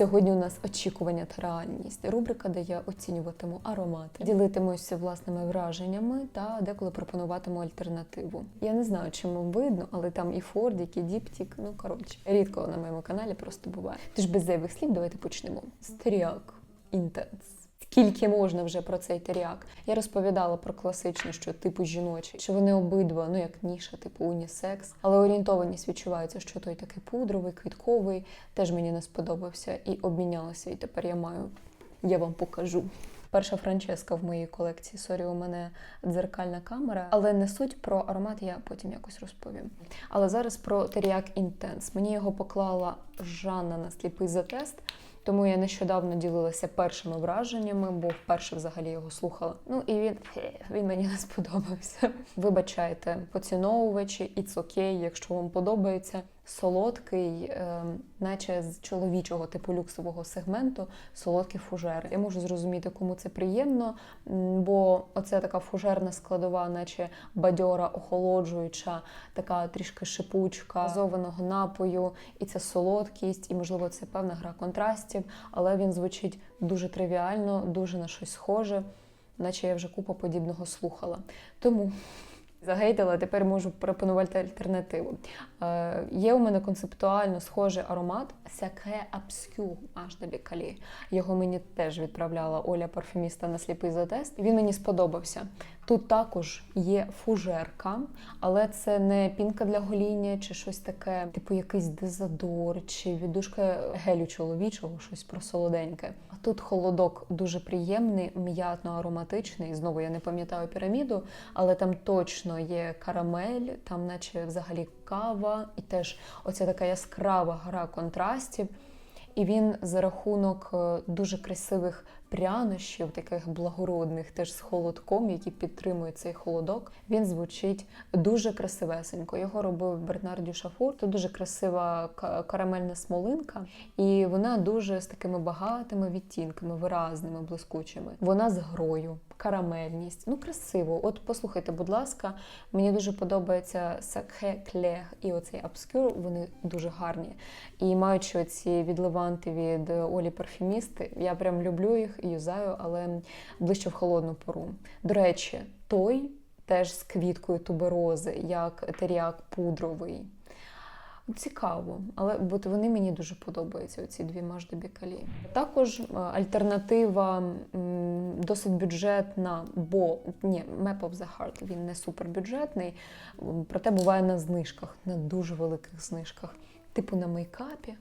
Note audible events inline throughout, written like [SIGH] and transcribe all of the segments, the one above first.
Сьогодні у нас очікування та реальність. Рубрика, де я оцінюватиму аромати, ділитимуся власними враженнями та деколи пропонуватиму альтернативу. Я не знаю, чому видно, але там і Фордік, і Діптік. Ну коротше, рідко на моєму каналі просто буває. Тож без зайвих слів, давайте почнемо. Стеріак інтенс. Скільки можна вже про цей теріак? Я розповідала про класичну, що типу жіночий, що вони обидва, ну як ніша, типу унісекс, але орієнтованість відчувається, що той такий пудровий, квітковий, теж мені не сподобався і обмінялася. І тепер я маю, я вам покажу. Перша Франческа в моїй колекції. Сорі, у мене дзеркальна камера, але не суть про аромат, я потім якось розповім. Але зараз про теріак інтенс. Мені його поклала Жанна на сліпий затест. Тому я нещодавно ділилася першими враженнями, бо вперше взагалі його слухала. Ну і він [LAUGHS] він мені не сподобався. Вибачайте, поціновувачі, it's окей, якщо вам подобається. Солодкий, е, наче з чоловічого типу люксового сегменту, солодкі фужери. Я можу зрозуміти, кому це приємно, бо оця така фужерна складова, наче бадьора, охолоджуюча, така трішки шипучка, газованого напою, і ця солодкість, і можливо це певна гра контрастів, але він звучить дуже тривіально, дуже на щось схоже, наче я вже купу подібного слухала. Тому. Загейтила, тепер можу пропонувати альтернативу. Е, є у мене концептуально схожий аромат Сяке Obscur аж de бікалі. Його мені теж відправляла Оля парфюміста на сліпий затест. Він мені сподобався. Тут також є фужерка, але це не пінка для гоління чи щось таке, типу якийсь дезодор, чи віддушка гелю чоловічого, щось про солоденьке. А тут холодок дуже приємний, м'ятно-ароматичний. Знову я не пам'ятаю піраміду, але там точно є карамель, там, наче взагалі кава, і теж оця така яскрава гра контрастів. І він за рахунок е, дуже красивих прянощів, таких благородних, теж з холодком, які підтримують цей холодок. Він звучить дуже красивесенько. Його робив Бернар Дюшафур. Це дуже красива карамельна смолинка, і вона дуже з такими багатими відтінками, виразними, блискучими. Вона з грою, карамельність. Ну, красиво. От послухайте, будь ласка, мені дуже подобається Сакхе Клег і оцей Обскюр. Вони дуже гарні. І маючи ці відливанти від Олі парфюмісти, я прям люблю їх юзаю, але ближче в холодну пору. До речі, той теж з квіткою туберози, як теріак пудровий. Цікаво, але от вони мені дуже подобаються, оці дві Мажди Бікалі. Також е, альтернатива досить бюджетна, бо ні, Map of the Heart він не супербюджетний, проте буває на знижках, на дуже великих знижках, типу на мейкапі.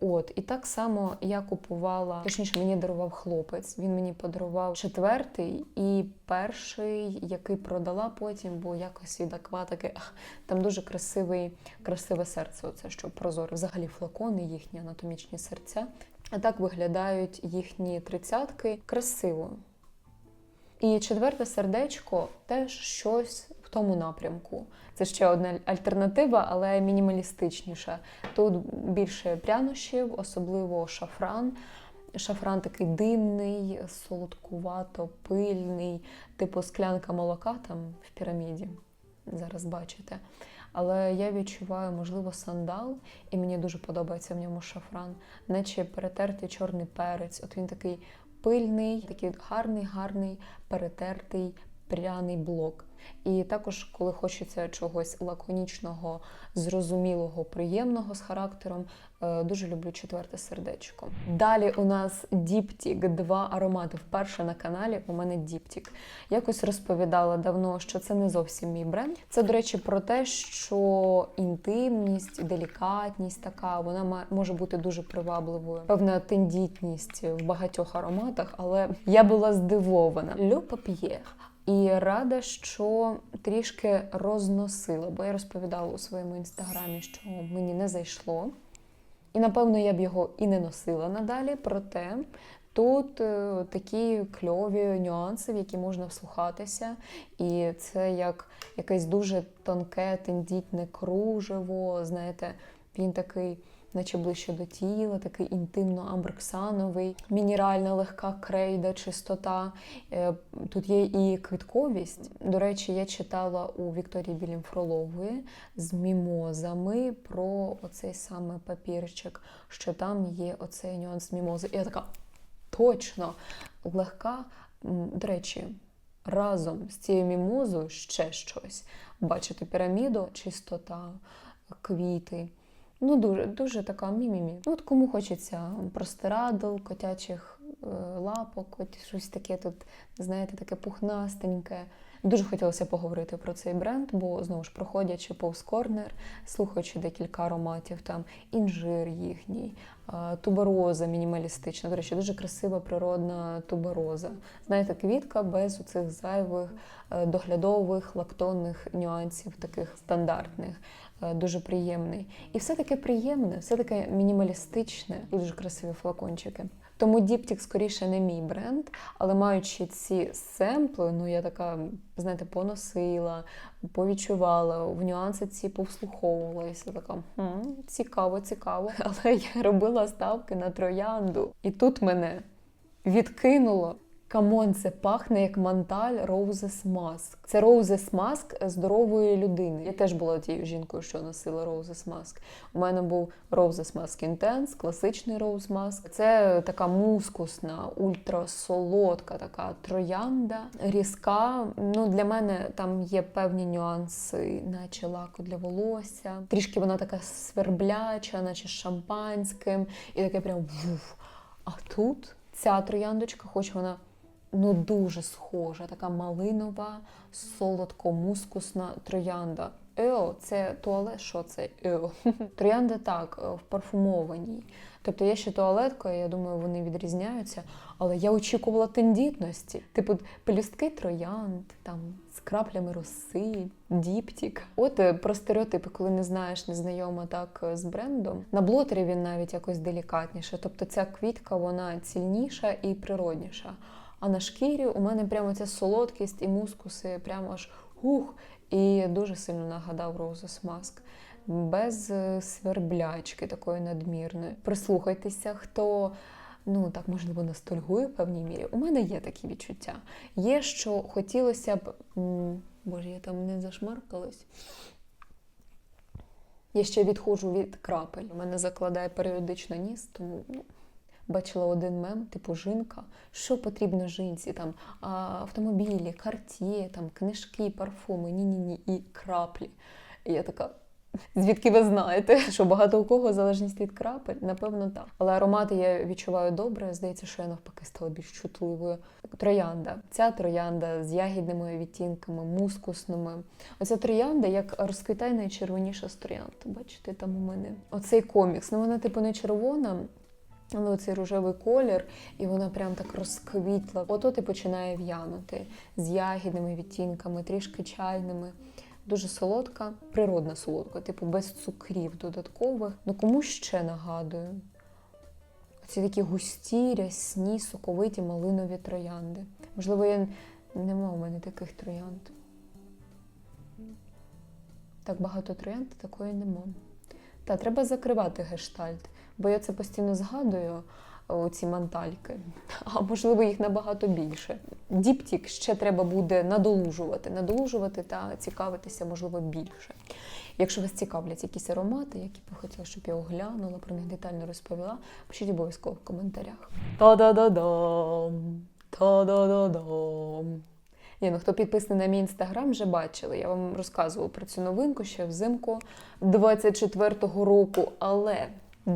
От, і так само я купувала, точніше, мені дарував хлопець. Він мені подарував четвертий і перший, який продала потім, бо якось від акватики там дуже красивий, красиве серце. Оце що прозоре. Взагалі флакони, їхні анатомічні серця. А так виглядають їхні тридцятки красиво. І четверте сердечко теж щось тому напрямку. Це ще одна альтернатива, але мінімалістичніша. Тут більше прянощів, особливо шафран. Шафран такий димний, солодкувато, пильний, типу склянка молока там в піраміді. Зараз бачите. Але я відчуваю, можливо, сандал, і мені дуже подобається в ньому шафран, наче перетертий чорний перець. От він такий пильний, такий гарний, гарний, перетертий, пряний блок. І також, коли хочеться чогось лаконічного, зрозумілого, приємного з характером, е, дуже люблю четверте сердечко. Далі у нас діптік, два аромати. Вперше на каналі у мене діптік. Якось розповідала давно, що це не зовсім мій бренд. Це, до речі, про те, що інтимність, делікатність така, вона може бути дуже привабливою. Певна тендітність в багатьох ароматах, але я була здивована. Le Papier. І рада, що трішки розносила, бо я розповідала у своєму інстаграмі, що мені не зайшло. І напевно я б його і не носила надалі. Проте тут е, такі кльові нюанси, в які можна вслухатися. І це як якесь дуже тонке, тендітне кружево. Знаєте, він такий наче ближче до тіла, такий інтимно амброксановий, мінеральна легка крейда, чистота. Е, Тут є і квітковість. До речі, я читала у Вікторії Білім Фролової з мімозами про оцей саме папірчик, що там є оцей нюанс мімози. І я така точно легка. До речі, разом з цією мімозою ще щось. Бачите, піраміду, чистота, квіти. Ну, дуже, дуже така мімімі. Ну, от кому хочеться простирадл, котячих е, лапок, от щось таке тут, знаєте, таке пухнастеньке. Дуже хотілося поговорити про цей бренд, бо знову ж проходячи повз корнер, слухаючи декілька ароматів, там інжир їхній, а, тубероза мінімалістична. До речі, дуже красива природна тубероза. Знаєте, квітка без цих зайвих е, доглядових лактонних нюансів, таких стандартних. Е, Дуже приємний. І все таке приємне, все таке мінімалістичне, дуже красиві флакончики. Тому Діптік скоріше не мій бренд, але маючи ці семпли, ну я така, знаєте, поносила, повідчувала, в нюанси ці повслуховувалася. Така хм, цікаво, цікаво. [LAUGHS] Але я робила ставки на троянду, і тут мене відкинуло. Камон, це пахне як манталь Roses Mask. Це Roses Mask здорової людини. Я теж була тією жінкою, що носила Roses Mask. У мене був Roses Mask Intense, класичний Rose Mask. Це така мускусна, ультрасолодка, така троянда, різка. Ну, для мене там є певні нюанси, наче лаку для волосся. Трішки вона така свербляча, наче шампанським, і таке прям вуф. А тут ця трояндочка, хоч вона ну дуже схожа, така малинова, солодко-мускусна троянда. Ео, це туалет, що це? Ео. [LAUGHS] Троянда так, е, в парфумованій. Тобто є ще туалетка, я думаю, вони відрізняються, але я очікувала тендітності. Типу, пелюстки троянд, там з краплями роси, діптік. От е, про стереотипи, коли не знаєш, не знайома так е, з брендом. На блотері він навіть якось делікатніше. Тобто ця квітка вона цільніша і природніша. А на шкірі у мене прямо ця солодкість і мускуси, прямо аж ух, і дуже сильно нагадав Roses Mask. Без е, сверблячки такої надмірної. Прислухайтеся, хто ну так можливо ностальгує в певній мірі. У мене є такі відчуття. Є, що хотілося б. Боже, я там не зашмаркалась. Я ще відходжу від крапель. У мене закладає періодично ніс, тому ну, бачила один мем, типу жінка, що потрібно жінці, там автомобілі, карт'є, там книжки, парфуми, ні-ні-ні, і краплі. І я така. Звідки ви знаєте, що багато у кого залежність від крапель? Напевно, так. Але аромати я відчуваю добре. Здається, що я навпаки стала більш чутливою. Троянда. Ця троянда з ягідними відтінками, мускусними. Оця троянда, як розквітає найчервоніша з троянд. Бачите, там у мене оцей комікс. Ну вона типу не червона. Але оцей рожевий колір, і вона прям так розквітла. Ото ти починає в'янути з ягідними відтінками, трішки чайними. Дуже солодка, природна солодка, типу без цукрів додаткових. Ну кому ще нагадую? Ці такі густі, рясні, соковиті малинові троянди. Можливо, я нема у мене таких троянд. Так багато троянд, такої нема. Та треба закривати гештальт, бо я це постійно згадую, ці мантальки, а можливо їх набагато більше. Діптік ще треба буде надолужувати, надолужувати та цікавитися, можливо, більше. Якщо вас цікавлять якісь аромати, які б ви хотіли, щоб я оглянула, про них детально розповіла, пишіть обов'язково в коментарях. Та-да-да-дам! Та-да-да-дам! Ні, ну хто підписаний на мій інстаграм, вже бачили. Я вам розказувала про цю новинку ще взимку 24-го року. Але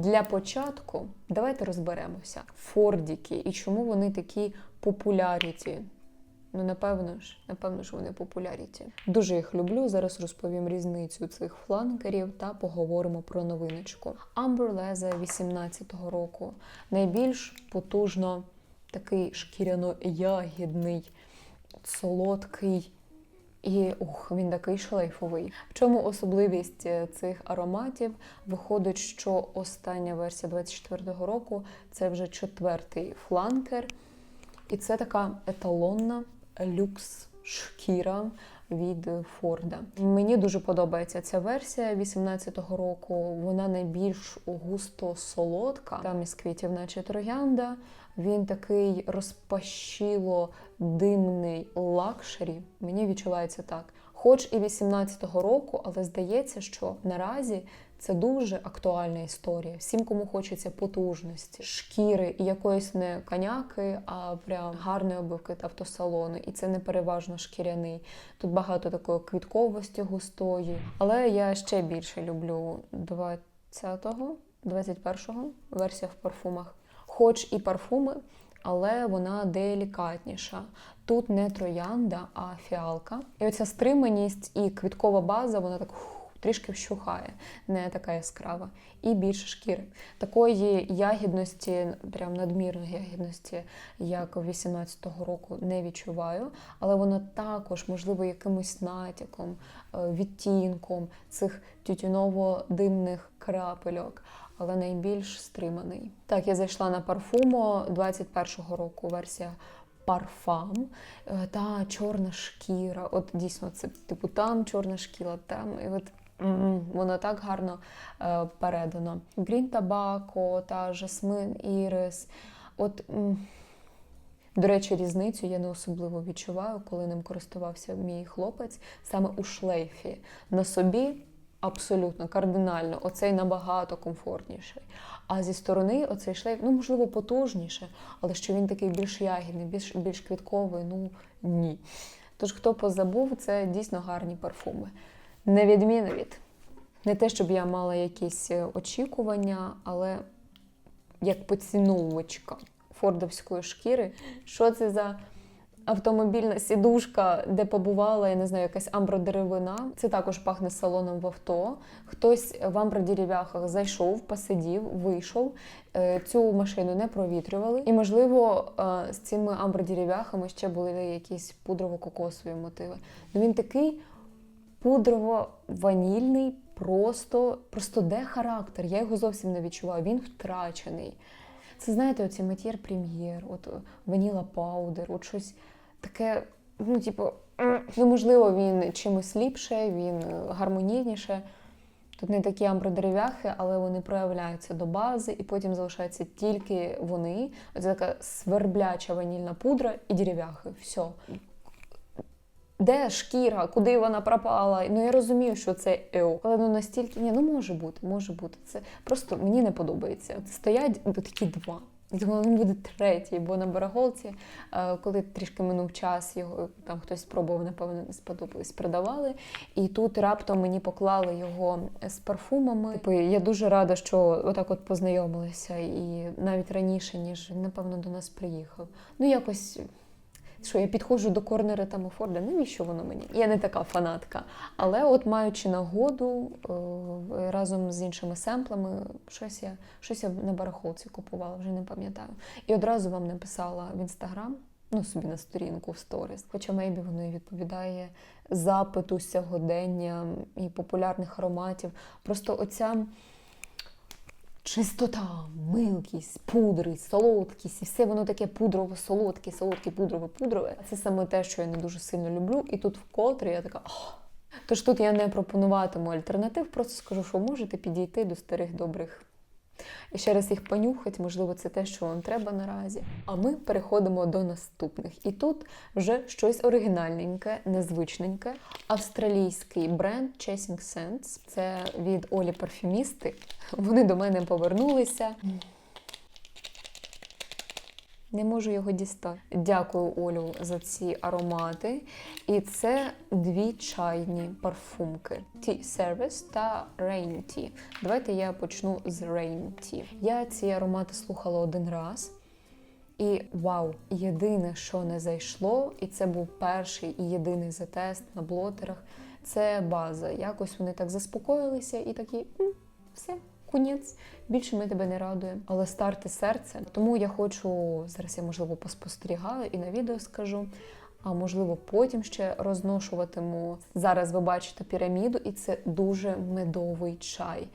для початку давайте розберемося. Фордіки і чому вони такі популяріті. Ну, напевно ж, напевно ж, вони популяріті. Дуже їх люблю. Зараз розповім різницю цих фланкерів та поговоримо про новиночку. Amber Leza 18-го року. Найбільш потужно такий шкіряно-ягідний солодкий і ух, він такий шлейфовий. В чому особливість е, цих ароматів? Виходить, що остання версія 24-го року це вже четвертий фланкер, і це така еталонна люкс шкіра від Форда. Мені дуже подобається ця версія 18-го року. Вона найбільш густо солодка. Там із квітів, наче троянда. Він такий розпашіло димний лакшері. Мені відчувається так. Хоч і 18-го року, але здається, що наразі це дуже актуальна історія. Всім, кому хочеться потужності, шкіри і якоїсь не коняки, а прям гарної обивки та автосалону. І це не переважно шкіряний. Тут багато такої квітковості густої. Але я ще більше люблю 20-го, 21-го версія в парфумах. Хоч і парфуми, але вона делікатніша. Тут не троянда, а фіалка. І оця стриманість і квіткова база, вона так трішки вщухає, не така яскрава. І більше шкіри. Такої ягідності, прям надмірної ягідності, як 18-го року, не відчуваю. Але вона також, можливо, якимось натяком, е, відтінком цих тютюново-димних крапельок але найбільш стриманий. Так, я зайшла на парфумо 21-го року, версія парфам Е, та чорна шкіра. От дійсно, це типу там чорна шкіра, там і от. Воно так гарно е, передано. Грін табако та жасмин ірис. От, м, до речі, різницю я не особливо відчуваю, коли ним користувався мій хлопець саме у шлейфі. На собі абсолютно кардинально, оцей набагато комфортніший. А зі сторони оцей шлейф, ну можливо, потужніше, але що він такий більш ягідний, більш, більш квітковий, ну ні. Тож, хто позабув, це дійсно гарні парфуми. Не відміна від. Не те, щоб я мала якісь е, очікування, але як поціновувачка фордовської шкіри, що це за автомобільна сідушка, де побувала, я не знаю, якась амбродеревина. Це також пахне салоном в авто. Хтось в амбродерев'яхах зайшов, посидів, вийшов. Е, Цю машину не провітрювали. І, можливо, е, з цими амбродерев'яхами ще були якісь пудрово-кокосові мотиви. Ну він такий пудрово-ванільний, просто, просто де характер? Я його зовсім не відчуваю. Він втрачений. Це знаєте, оці матір прем'єр, от ваніла паудер, от щось таке, ну, типу, ну, можливо, він чимось ліпше, він е, гармонійніше. Тут не такі амбродерев'яхи, але вони проявляються до бази, і потім залишаються тільки вони. Оце така свербляча ванільна пудра і дерев'яхи. Все. Де шкіра, куди вона пропала? Ну я розумію, що це ео. Але ну настільки ні, ну може бути, може бути. Це просто мені не подобається. Стоять такі два. Думала, він буде третій, бо на барахолці, е, коли трішки минув час, його там хтось спробував, напевно, сподобались, продавали. І тут раптом мені поклали його з парфумами. Типу, я дуже рада, що отак от познайомилися, і навіть раніше, ніж він, напевно, до нас приїхав. Ну, якось. Що я підходжу до корнера там у Форда, навіщо воно мені? Я не така фанатка. Але от маючи нагоду е, разом з іншими семплами, щось я щось я на барахолці купувала, вже не пам'ятаю. І одразу вам написала в інстаграм, ну собі на сторінку в сторіс. Хоча мейбі воно і відповідає запиту сьогодення і популярних ароматів. Просто оця. Чистота, милкість, пудри, солодкість, і все воно таке пудрово, солодке, солодке, пудрове, пудрове. Це саме те, що я не дуже сильно люблю. І тут вкотре я така. Ох. Тож тут я не пропонуватиму альтернатив, просто скажу, що можете підійти до старих добрих. І ще раз їх понюхати, можливо, це те, що вам треба наразі. А ми переходимо до наступних. І тут вже щось оригінальненьке, незвичненьке. Австралійський бренд Chasing Sense. Це від Олі Парфюмісти. Вони до мене повернулися. Не можу його дістати. Дякую, Олю, за ці аромати. І це дві чайні парфумки: Tea Service та Rain Tea. Давайте я почну з Rain Tea. Я ці аромати слухала один раз. І вау, єдине, що не зайшло, і це був перший і єдиний затест на блотерах. Це база. Якось вони так заспокоїлися і такі «М, все, кунець. Більше ми тебе не радуємо. Але старти серце. Тому я хочу зараз. Я можливо поспостерігаю і на відео скажу. А можливо, потім ще розношуватиму. Зараз ви бачите піраміду, і це дуже медовий чай.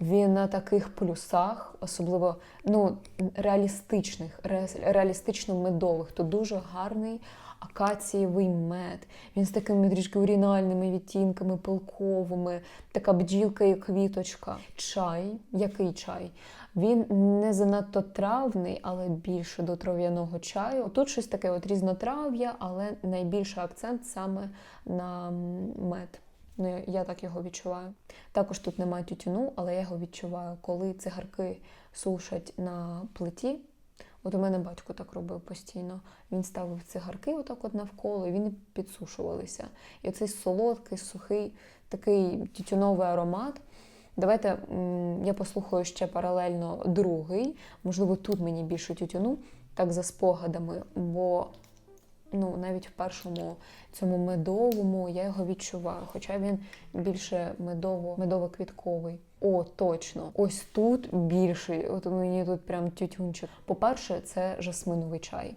Він на таких плюсах, особливо ну, реалістичних, ре- реалістично-медових, то дуже гарний акацієвий мед. Він з такими трішки оригінальними відтінками, пилковими, така бджілка і квіточка. Чай, який чай? Він не занадто травний, але більше до трав'яного чаю. Тут щось таке от різнотрав'я, але найбільший акцент саме на мед. Ну, я так його відчуваю. Також тут немає тютюну, але я його відчуваю, коли цигарки сушать на плиті. От у мене батько так робив постійно. Він ставив цигарки отак от навколо, і вони підсушувалися. І оцей солодкий, сухий, такий тютюновий аромат. Давайте я послухаю ще паралельно другий. Можливо, тут мені більше тютюну, так за спогадами, бо ну, навіть в першому цьому медовому я його відчуваю, хоча він більше медово, медово-квітковий. О, точно. Ось тут більший. От мені тут прям тютюнчик. По-перше, це жасминовий чай.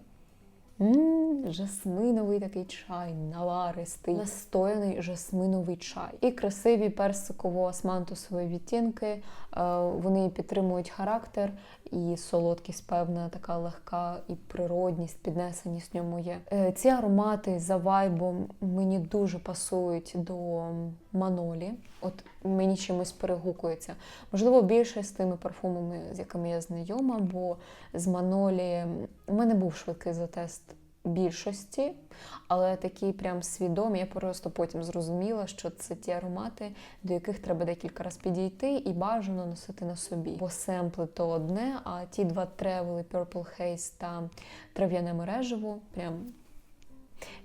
Мм, жасминовий такий чай, наваристий, настояний жасминовий чай. І красиві персиково-османтусові відтінки. Е, Вони підтримують характер, і солодкість, певна, така легка, і природність, піднесеність в ньому є. Е, Ці аромати за вайбом мені дуже пасують до манолі. От мені чимось перегукується. Можливо, більше з тими парфумами, з якими я знайома, бо з Манолі у мене був швидкий затест більшості, але такі прям свідомі. Я просто потім зрозуміла, що це ті аромати, до яких треба декілька разів підійти і бажано носити на собі. Бо семпли то одне, а ті два тревели Purple Haze та трав'яне мережево прям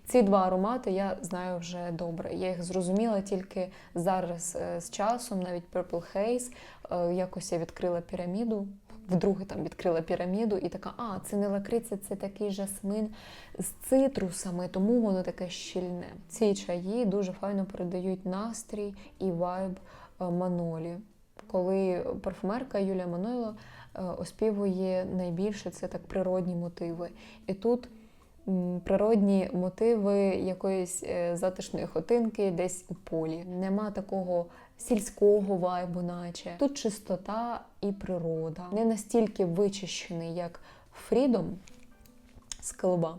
ці два аромати я знаю вже добре. Я їх зрозуміла тільки зараз е, з часом, навіть Purple Haze. е, Якось я відкрила піраміду. Вдруге там відкрила піраміду і така, а, це не лакриця, це такий жасмин з цитрусами, тому воно таке щільне. Ці чаї дуже файно передають настрій і вайб е, Манолі. Коли парфумерка Юлія Манойло е, оспівує найбільше це так природні мотиви. І тут природні мотиви якоїсь е, затишної хотинки десь у полі. Нема такого сільського вайбу, наче тут чистота і природа. Не настільки вичищений, як фрідом з Килба.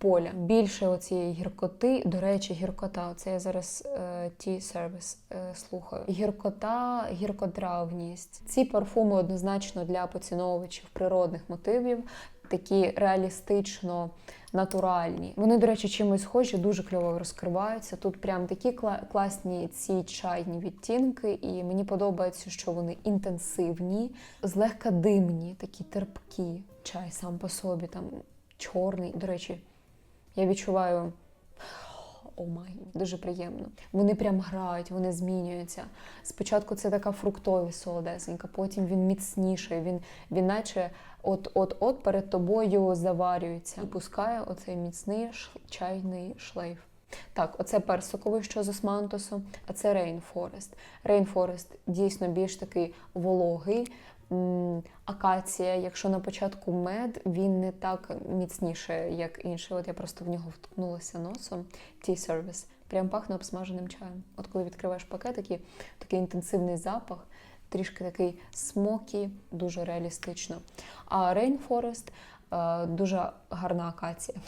Поля більше оцієї гіркоти. До речі, гіркота. Це я зараз е, ті сервіс е, слухаю. Гіркота, гіркотравність. Ці парфуми однозначно для поціновувачів природних мотивів, такі реалістично натуральні. Вони, до речі, чимось схожі, дуже кльово розкриваються. Тут прям такі кла- класні ці чайні відтінки, і мені подобається, що вони інтенсивні, злегка димні, такі терпкі. Чай сам по собі там чорний. До речі, я відчуваю. О май, дуже приємно. Вони прям грають, вони змінюються. Спочатку це така фруктовість солодесенька, потім він міцніший, він, він наче от-от-от перед тобою заварюється і пускає оцей міцний чайний шлейф. Так, оце персиковий, що з османтусу, а це Rainforest. Rainforest дійсно більш такий вологий. Акація, якщо на початку мед, він не так міцніше, як інший. От я просто в нього вткнулася носом. Tea Service. Прям пахне обсмаженим чаєм. От коли відкриваєш пакетики, такий інтенсивний запах, трішки такий смокі, дуже реалістично. А Rainforest е, дуже гарна акація.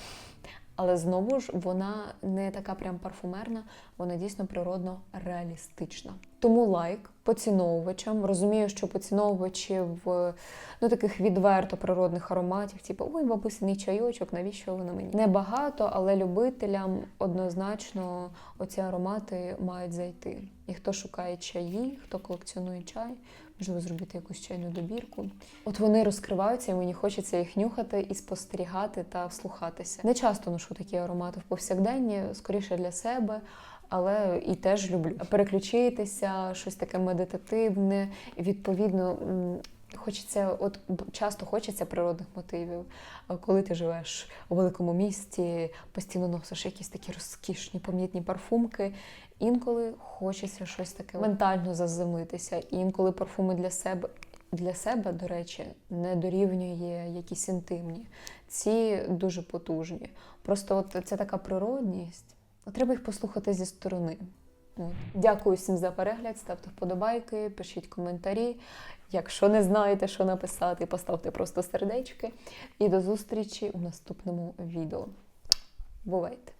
Але знову ж вона не така прям парфумерна, вона дійсно природно реалістична. Тому лайк поціновувачам. Розумію, що поціновувачів ну таких відверто природних ароматів, типу ой, бабусиний чайочок, навіщо воно мені? Небагато, але любителям однозначно оці аромати мають зайти. І хто шукає чаї, хто колекціонує чай, можливо, зробити якусь чайну добірку. От вони розкриваються, і мені хочеться їх нюхати і спостерігати та вслухатися. Не часто ношу такі аромати в повсякденні, скоріше для себе. Але і теж люблю переключитися, щось таке медитативне. Відповідно хочеться, от часто хочеться природних мотивів. Коли ти живеш у великому місті, постійно носиш якісь такі розкішні помітні парфумки. Інколи хочеться щось таке ментально заземлитися. Інколи парфуми для себе. Для себе, до речі, не дорівнює якісь інтимні. Ці дуже потужні. Просто от це така природність. Треба їх послухати зі сторони. Дякую всім за перегляд, ставте вподобайки, пишіть коментарі. Якщо не знаєте, що написати, поставте просто сердечки. І до зустрічі у наступному відео. Бувайте!